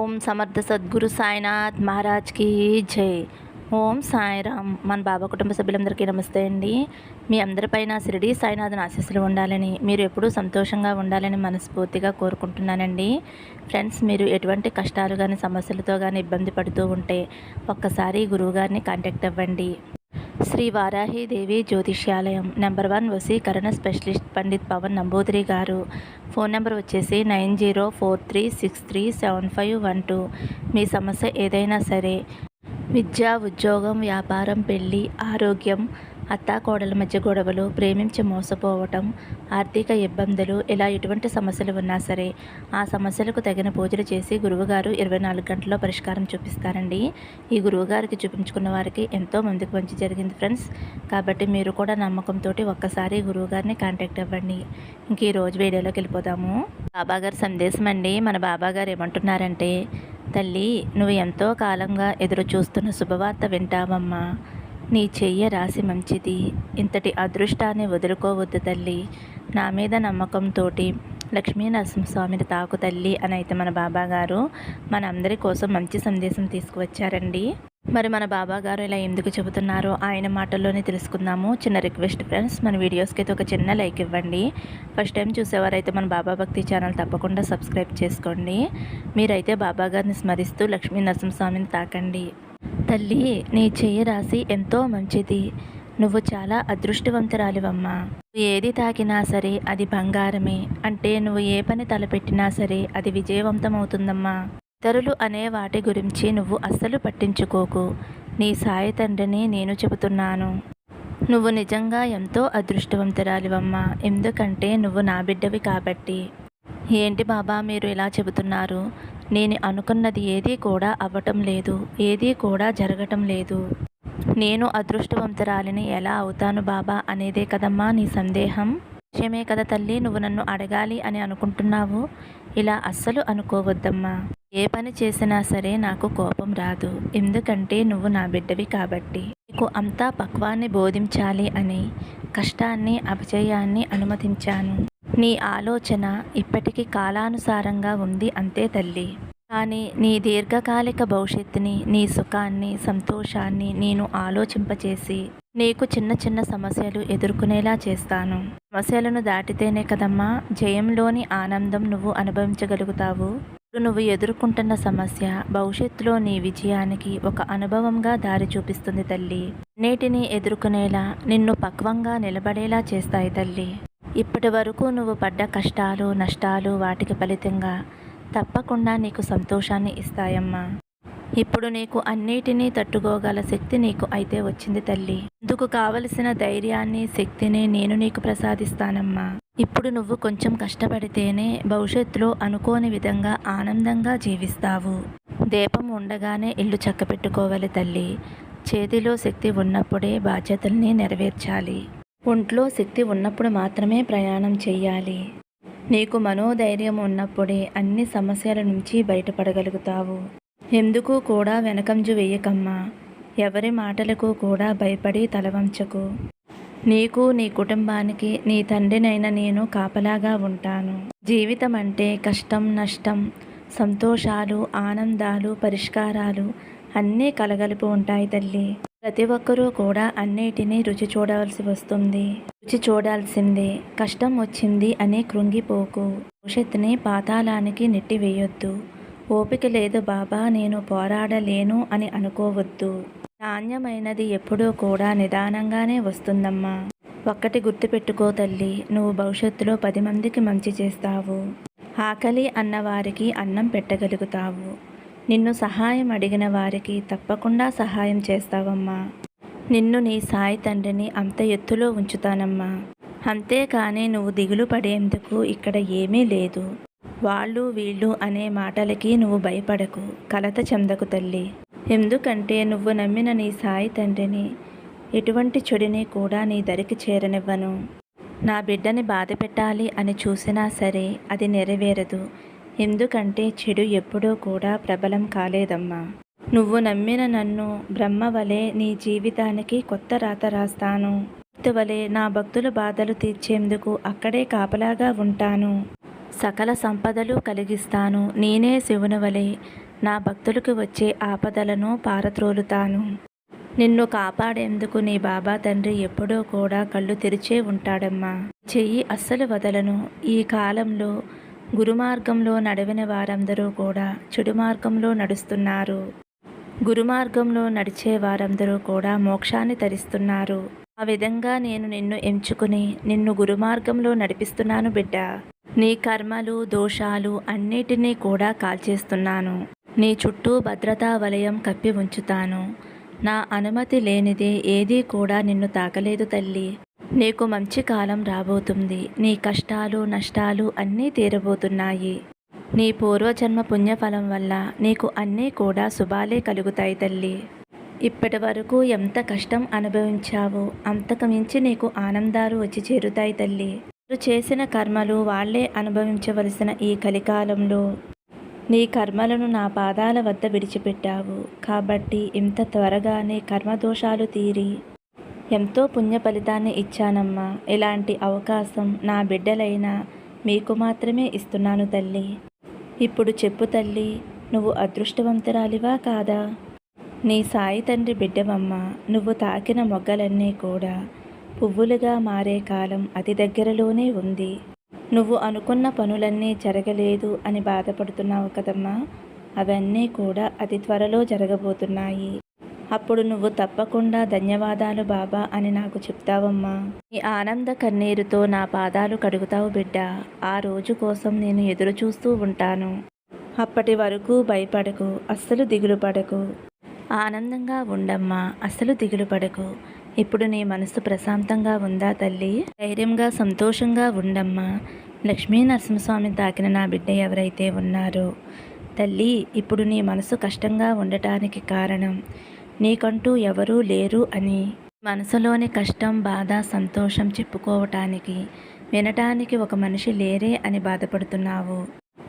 ఓం సమర్థ సద్గురు సాయినాథ్ మహారాజ్కి జై. ఓం సాయిరామ్ మన బాబా కుటుంబ సభ్యులందరికీ నమస్తే అండి. మీ అందరిపైన శిరిడి సాయినాథన్ ఆశీస్సులు ఉండాలని మీరు ఎప్పుడూ సంతోషంగా ఉండాలని మనస్ఫూర్తిగా కోరుకుంటున్నానండి. ఫ్రెండ్స్ మీరు ఎటువంటి కష్టాలు కానీ సమస్యలతో కానీ ఇబ్బంది పడుతూ ఉంటే ఒక్కసారి గురువుగారిని కాంటాక్ట్ అవ్వండి. శ్రీ వారాహిదేవి జ్యోతిష్యాలయం నెంబర్ వన్ వసీకరణ స్పెషలిస్ట్ పండిత్ పవన్ నంబూదిరి గారు. ఫోన్ నెంబర్ వచ్చేసి nine zero four three six three seven five one two. మీ సమస్య ఏదైనా సరే విద్య ఉద్యోగం వ్యాపారం పెళ్ళి ఆరోగ్యం అత్తాకోడల మధ్య గొడవలు ప్రేమించి మోసపోవటం ఆర్థిక ఇబ్బందులు ఇలా ఎటువంటి సమస్యలు ఉన్నా సరే ఆ సమస్యలకు తగిన పూజలు చేసి గురువుగారు ఇరవై నాలుగు గంటల్లో పరిష్కారం చూపిస్తారండి. ఈ గురువుగారికి చూపించుకున్న వారికి ఎంతో మందికి మంచి జరిగింది ఫ్రెండ్స్. కాబట్టి మీరు కూడా నమ్మకంతో ఒక్కసారి గురువుగారిని కాంటాక్ట్ అవ్వండి. ఇంక ఈ రోజు వీడియోలోకి వెళ్ళిపోదాము. బాబాగారి సందేశం అండి. మన బాబాగారు ఏమంటున్నారంటే తల్లి నువ్వు ఎంతో కాలంగా ఎదురు చూస్తున్న శుభవార్త వింటావమ్మా. నీ చెయ్య రాసి మంచిది. ఇంతటి అదృష్టాన్ని వదులుకోవద్దు తల్లి. నా మీద నమ్మకంతో లక్ష్మీ నరసింహస్వామిని తాకు తల్లి అని అయితే మన బాబా గారు మన అందరి కోసం మంచి సందేశం తీసుకువచ్చారండి. మరి మన బాబా గారు ఇలా ఎందుకు చెబుతున్నారో ఆయన మాటల్లోనే తెలుసుకుందాము. చిన్న రిక్వెస్ట్ ఫ్రెండ్స్ మన వీడియోస్కి అయితే ఒక చిన్న లైక్ ఇవ్వండి. ఫస్ట్ టైం చూసేవారైతే మన బాబా భక్తి ఛానల్ తప్పకుండా సబ్స్క్రైబ్ చేసుకోండి. మీరైతే బాబా గారిని స్మరిస్తూ లక్ష్మీ నరసింహస్వామిని తాకండి. తల్లి నీ చేయి రాసి ఎంతో మంచిది. నువ్వు చాలా అదృష్టవంతురాలివమ్మా. నువ్వు ఏది తాకినా సరే అది బంగారమే. అంటే నువ్వు ఏ పని తలపెట్టినా సరే అది విజయవంతమవుతుందమ్మా. ఇతరులు అనే వాటి గురించి నువ్వు అస్సలు పట్టించుకోకు. నీ సాయి తండ్రిని నేను చెబుతున్నాను. నువ్వు నిజంగా ఎంతో అదృష్టవంతురాలివమ్మా. ఎందుకంటే నువ్వు నా బిడ్డవి కాబట్టి. ఏంటి బాబా మీరు ఇలా చెబుతున్నారు? నేను అనుకున్నది ఏదీ కూడా అవ్వటం లేదు ఏదీ కూడా జరగటం లేదు. నేను అదృష్టవంతురాలిని ఎలా అవుతాను బాబా అనేదే కదమ్మా నీ సందేహం? విషయమే కదా తల్లి నువ్వు నన్ను అడగాలి అని అనుకుంటున్నావు? ఇలా అస్సలు అనుకోవద్దమ్మా. ఏ పని చేసినా సరే నాకు కోపం రాదు. ఎందుకంటే నువ్వు నా బిడ్డవి కాబట్టి. నీకు అంతా పక్వాన్ని బోధించాలి అని కష్టాన్ని అపజయాన్ని అనుమతించాను. నీ ఆలోచన ఇప్పటికీ కాలానుసారంగా ఉంది అంతే తల్లి. కానీ నీ దీర్ఘకాలిక భవిష్యత్తుని నీ సుఖాన్ని సంతోషాన్ని నేను ఆలోచింపచేసి నీకు చిన్న చిన్న సమస్యలు ఎదుర్కొనేలా చేస్తాను. సమస్యలను దాటితేనే కదమ్మా జయంలోని ఆనందం నువ్వు అనుభవించగలుగుతావు. నువ్వు ఎదుర్కొంటున్న సమస్య భవిష్యత్తులో నీ విజయానికి ఒక అనుభవంగా దారి చూపిస్తుంది తల్లి. నేటిని ఎదుర్కొనేలా నిన్ను పక్వంగా నిలబడేలా చేస్తాయి తల్లి. ఇప్పటి వరకు నువ్వు పడ్డ కష్టాలు నష్టాలు వాటికి ఫలితంగా తప్పకుండా నీకు సంతోషాన్ని ఇస్తాయమ్మా. ఇప్పుడు నీకు అన్నిటినీ తట్టుకోగల శక్తి నీకు అయితే వచ్చింది తల్లి. అందుకు కావలసిన ధైర్యాన్ని శక్తిని నేను నీకు ప్రసాదిస్తానమ్మా. ఇప్పుడు నువ్వు కొంచెం కష్టపడితేనే భవిష్యత్తులో అనుకోని విధంగా ఆనందంగా జీవిస్తావు. దీపం ఉండగానే ఇల్లు చక్కపెట్టుకోవాలి తల్లి. చేతిలో శక్తి ఉన్నప్పుడే బాధ్యతల్ని నెరవేర్చాలి. ఒంట్లో శక్తి ఉన్నప్పుడు మాత్రమే ప్రయాణం చెయ్యాలి. నీకు మనోధైర్యం ఉన్నప్పుడే అన్ని సమస్యల నుంచి బయటపడగలుగుతావు. ఎందుకు కూడా వెనకంజు వేయకమ్మా. ఎవరి మాటలకు కూడా భయపడి తలవంచకు. నీకు నీ కుటుంబానికి నీ తండ్రినైన నేను కాపలాగా ఉంటాను. జీవితం అంటే కష్టం నష్టం సంతోషాలు ఆనందాలు పరిష్కారాలు అన్నీ కలగలుపు ఉంటాయి తల్లి. ప్రతి ఒక్కరూ కూడా అన్నిటినీ రుచి చూడవలసి వస్తుంది. రుచి చూడాల్సిందే. కష్టం వచ్చింది అని కృంగిపోకు. భవిష్యత్తుని పాతాళానికి నెట్టివేయొద్దు. ఓపిక లేదు బాబా నేను పోరాడలేను అని అనుకోవద్దు. నాణ్యమైనది ఎప్పుడూ కూడా నిదానంగానే వస్తుందమ్మా. ఒక్కటి గుర్తుపెట్టుకో తల్లి నువ్వు భవిష్యత్తులో పది మందికి మంచి చేస్తావు. ఆకలి అన్నవారికి అన్నం పెట్టగలుగుతావు. నిన్ను సహాయం అడిగిన వారికి తప్పకుండా సహాయం చేస్తావమ్మా. నిన్ను నీ సాయి తండ్రిని అంత ఎత్తులో ఉంచుతానమ్మా. అంతేకాని నువ్వు దిగులు పడేందుకు ఇక్కడ ఏమీ లేదు. వాళ్ళు వీళ్ళు అనే మాటలకి నువ్వు భయపడకు కలత చెందకు తల్లి. ఎందుకంటే నువ్వు నమ్మిన నీ సాయి తండ్రిని ఎటువంటి చెడుని కూడా నీ దరికి చేరనివ్వను. నా బిడ్డని బాధ పెట్టాలి అని చూసినా సరే అది నెరవేరదు. ఎందుకంటే చెడు ఎప్పుడూ కూడా ప్రబలం కాలేదమ్మా. నువ్వు నమ్మిన నన్ను బ్రహ్మ వలె నీ జీవితానికి కొత్త రాత రాస్తాను. వలె నా భక్తుల బాధలు తీర్చేందుకు అక్కడే కాపలాగా ఉంటాను. సకల సంపదలు కలిగిస్తాను. నేనే శివుని వలె నా భక్తులకు వచ్చే ఆపదలను పారత్రోలుతాను నిన్ను కాపాడేందుకు నీ బాబా తండ్రి ఎప్పుడూ కూడా కళ్ళు తెరిచే ఉంటాడమ్మా. చెయ్యి అస్సలు వదలను. ఈ కాలంలో గురుమార్గంలో నడవిన వారందరూ కూడా చెడు మార్గంలో నడుస్తున్నారు. గురుమార్గంలో నడిచే వారందరూ కూడా మోక్షాన్ని తరిస్తున్నారు. ఆ విధంగా నేను నిన్ను ఎంచుకుని నిన్ను గురుమార్గంలో నడిపిస్తున్నాను బిడ్డ. నీ కర్మలు దోషాలు అన్నిటినీ కూడా కాల్చేస్తున్నాను. నీ చుట్టూ భద్రతా వలయం కప్పి ఉంచుతాను. నా అనుమతి లేనిదే ఏదీ కూడా నిన్ను తాకలేదు తల్లి. నీకు మంచి కాలం రాబోతుంది. నీ కష్టాలు నష్టాలు అన్నీ తీరబోతున్నాయి. నీ పూర్వజన్మ పుణ్యఫలం వల్ల నీకు అన్నీ కూడా శుభాలే కలుగుతాయి తల్లి. ఇప్పటి వరకు ఎంత కష్టం అనుభవించావో అంతకు మించి నీకు ఆనందాలు వచ్చి చేరుతాయి తల్లి. నువ్వు చేసిన కర్మలు వాళ్ళే అనుభవించవలసిన ఈ కలికాలంలో నీ కర్మలను నా పాదాల వద్ద విడిచిపెట్టావు. కాబట్టి ఇంత త్వరగా నీ కర్మదోషాలు తీరి ఎంతో పుణ్య ఫలితాన్ని ఇచ్చానమ్మా. ఇలాంటి అవకాశం నా బిడ్డలైన మీకు మాత్రమే ఇస్తున్నాను తల్లి. ఇప్పుడు చెప్పు తల్లి నువ్వు అదృష్టవంతురాలివా కాదా? నీ సాయి తండ్రి బిడ్డవమ్మ. నువ్వు తాకిన మొగ్గలన్నీ కూడా పువ్వులుగా మారే కాలం అతి దగ్గరలోనే ఉంది. నువ్వు అనుకున్న పనులన్నీ జరగలేదు అని బాధపడుతున్నావు కదమ్మా. అవన్నీ కూడా అతి త్వరలో జరగబోతున్నాయి. అప్పుడు నువ్వు తప్పకుండా ధన్యవాదాలు బాబా అని నాకు చెప్తావమ్మా. నీ ఆనంద కన్నీరుతో నా పాదాలు కడుగుతావు బిడ్డ. ఆ రోజు కోసం నేను ఎదురు చూస్తూ ఉంటాను. అప్పటి వరకు భయపడకు అస్సలు దిగులు పడకు. ఆనందంగా ఉండమ్మా అస్సలు దిగులు పడకు. ఇప్పుడు నీ మనసు ప్రశాంతంగా ఉందా తల్లి? ధైర్యంగా సంతోషంగా ఉండమ్మా. లక్ష్మీ నరసింహస్వామి తాకిన నా బిడ్డ ఎవరైతే ఉన్నారో. తల్లి ఇప్పుడు నీ మనసు కష్టంగా ఉండటానికి కారణం. నీకంటూ ఎవరూ లేరు అని. మనసులోని కష్టం బాధ సంతోషం చెప్పుకోవటానికి వినటానికి ఒక మనిషి లేరే అని బాధపడుతున్నావు.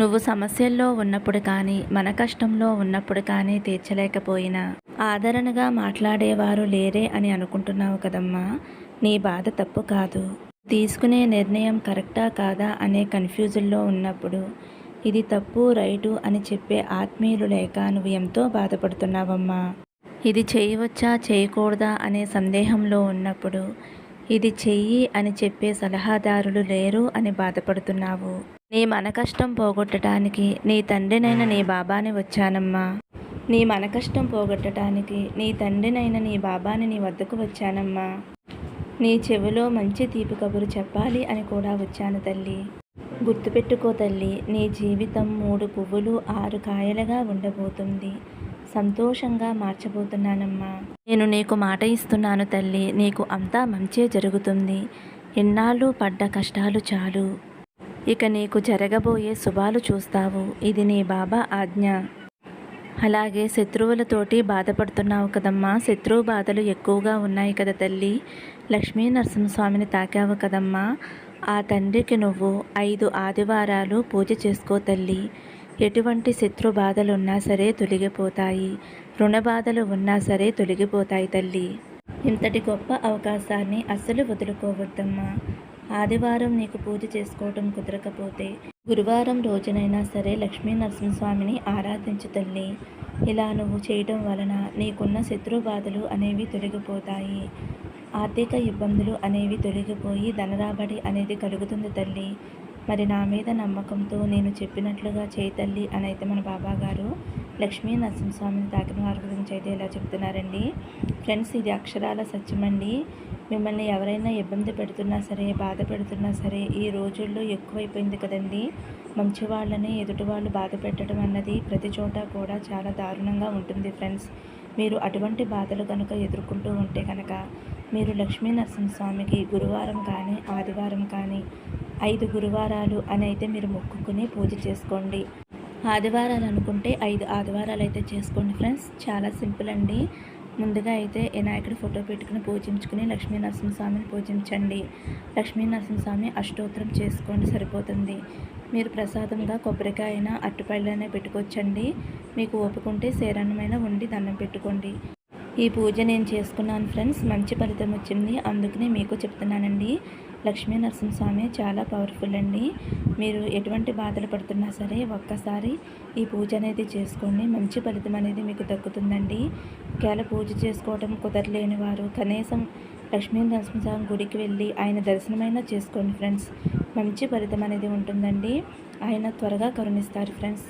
నువ్వు సమస్యల్లో ఉన్నప్పుడు కానీ మన కష్టంలో ఉన్నప్పుడు కానీ తీర్చలేకపోయినా ఆదరణగా మాట్లాడేవారు లేరే అని అనుకుంటున్నావు కదమ్మా. నీ బాధ తప్పు కాదు. తీసుకునే నిర్ణయం కరెక్టా కాదా అనే కన్ఫ్యూజన్లో ఉన్నప్పుడు ఇది తప్పు రైటు అని చెప్పే ఆత్మీయులు లేక నువ్వు ఎంతో బాధపడుతున్నావమ్మా. ఇది చేయవచ్చా చేయకూడదా అనే సందేహంలో ఉన్నప్పుడు ఇది చెయ్యి అని చెప్పే సలహాదారులు లేరు అని బాధపడుతున్నావు. నీ మన కష్టం పోగొట్టడానికి నీ తండ్రినైన నీ బాబాని వచ్చానమ్మా. నీ మన కష్టం పోగొట్టడానికి నీ తండ్రినైన నీ బాబాని నీ వద్దకు వచ్చానమ్మా. నీ చెవిలో మంచి తీపి కబురు చెప్పాలి అని కూడా వచ్చాను తల్లి. గుర్తుపెట్టుకో తల్లి నీ జీవితం మూడు పువ్వులు ఆరు కాయలుగా ఉండబోతుంది. సంతోషంగా మార్చబోతున్నానమ్మా. నేను నీకు మాట ఇస్తున్నాను తల్లి. నీకు అంతా మంచే జరుగుతుంది. ఎన్నాళ్ళు పడ్డ కష్టాలు చాలు. ఇక నీకు జరగబోయే శుభాలు చూస్తావు. ఇది నీ బాబా ఆజ్ఞ. అలాగే శత్రువులతోటి బాధపడుతున్నావు కదమ్మా. శత్రువు బాధలు ఎక్కువగా ఉన్నాయి కదా తల్లి. లక్ష్మీ నరసింహస్వామిని తాకావు కదమ్మా. ఆ తండ్రికి నువ్వు ఐదు ఆదివారాలు పూజ చేసుకో తల్లి. ఎటువంటి శత్రు బాధలు ఉన్నా సరే తొలగిపోతాయి. రుణ బాధలు ఉన్నా సరే తొలగిపోతాయి తల్లి. ఇంతటి గొప్ప అవకాశాన్ని అస్సలు వదులుకోవద్దమ్మా. ఆదివారం నీకు పూజ చేసుకోవటం కుదరకపోతే గురువారం రోజునైనా సరే లక్ష్మీ నరసింహస్వామిని ఆరాధించు తల్లి. ఇలా నువ్వు చేయటం వలన నీకున్న శత్రు బాధలు అనేవి తొలగిపోతాయి. ఆర్థిక ఇబ్బందులు అనేవి తొలగిపోయి ధనరాబడి అనేది కలుగుతుంది తల్లి. మరి నా మీద నమ్మకంతో నేను చెప్పినట్లుగా చేతల్లి అని అయితే మన బాబా గారు లక్ష్మీ నరసింహస్వామిని తాకిన వారి గురించి అయితే ఇలా చెప్తున్నారండి. ఫ్రెండ్స్ ఇది అక్షరాల సత్యమండి. మిమ్మల్ని ఎవరైనా ఇబ్బంది పెడుతున్నా సరే బాధ పెడుతున్నా సరే ఈ రోజుల్లో ఎక్కువైపోయింది కదండి. మంచి వాళ్ళని ఎదుటి వాళ్ళు బాధ పెట్టడం అన్నది ప్రతి చోట కూడా చాలా దారుణంగా ఉంటుంది ఫ్రెండ్స్. మీరు అటువంటి బాధలు కనుక ఎదుర్కొంటూ ఉంటే కనుక మీరు లక్ష్మీ నరసింహస్వామికి గురువారం కానీ ఆదివారం కానీ ఐదు గురువారాలు అని అయితే మీరు మొక్కుకుని పూజ చేసుకోండి. ఆదివారాలు అనుకుంటే ఐదు ఆదివారాలు అయితే చేసుకోండి ఫ్రెండ్స్. చాలా సింపుల్ అండి. ముందుగా అయితే వినాయకుడి ఫోటో పెట్టుకుని పూజించుకుని లక్ష్మీ నరసింహస్వామిని పూజించండి. లక్ష్మీ నరసింహస్వామి అష్టోత్తరం చేసుకోండి సరిపోతుంది. మీరు ప్రసాదంగా కొబ్బరికాయన అట్టుపళ్ళనే పెట్టుకోవచ్చండి. మీకు ఓపుకుంటే శరణమైన ఉండి దండం పెట్టుకోండి. ఈ పూజ నేను చేసుకున్నాను ఫ్రెండ్స్. మంచి ఫలితం వచ్చింది. అందుకనే మీకు చెప్తున్నానండి. లక్ష్మీ నరసింహస్వామి చాలా పవర్ఫుల్ అండి. మీరు ఎటువంటి బాధలు పడుతున్నా సరే ఒక్కసారి ఈ పూజ అనేది చేసుకోండి. మంచి ఫలితం అనేది మీకు దక్కుతుందండి. ఒకవేళ పూజ చేసుకోవడం కుదరలేని వారు కనీసం లక్ష్మీ నరసింహస్వామి గుడికి వెళ్ళి ఆయన దర్శనమైనా చేసుకోండి ఫ్రెండ్స్. మంచి ఫలితం అనేది ఉంటుందండి. ఆయన త్వరగా కరుణిస్తారు ఫ్రెండ్స్.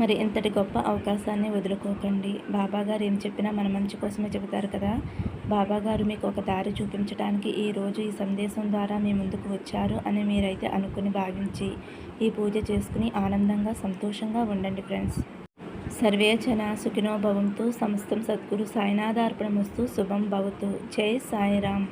మరి ఇంతటి గొప్ప అవకాశాన్ని వదులుకోకండి. బాబాగారు ఏం చెప్పినా మన మంచి కోసమే చెబుతారు కదా? బాబాగారు మీకు ఒక దారి చూపించడానికి ఈరోజు ఈ సందేశం ద్వారా మీ ముందుకు వచ్చారు అని మీరైతే అనుకుని భావించి ఈ పూజ చేసుకుని ఆనందంగా సంతోషంగా ఉండండి ఫ్రెండ్స్. సర్వే జన సుఖినో భవంతు సమస్తం సద్గురు సాయినాథార్పణమస్తు శుభం భవతు. జై సాయిరామ్.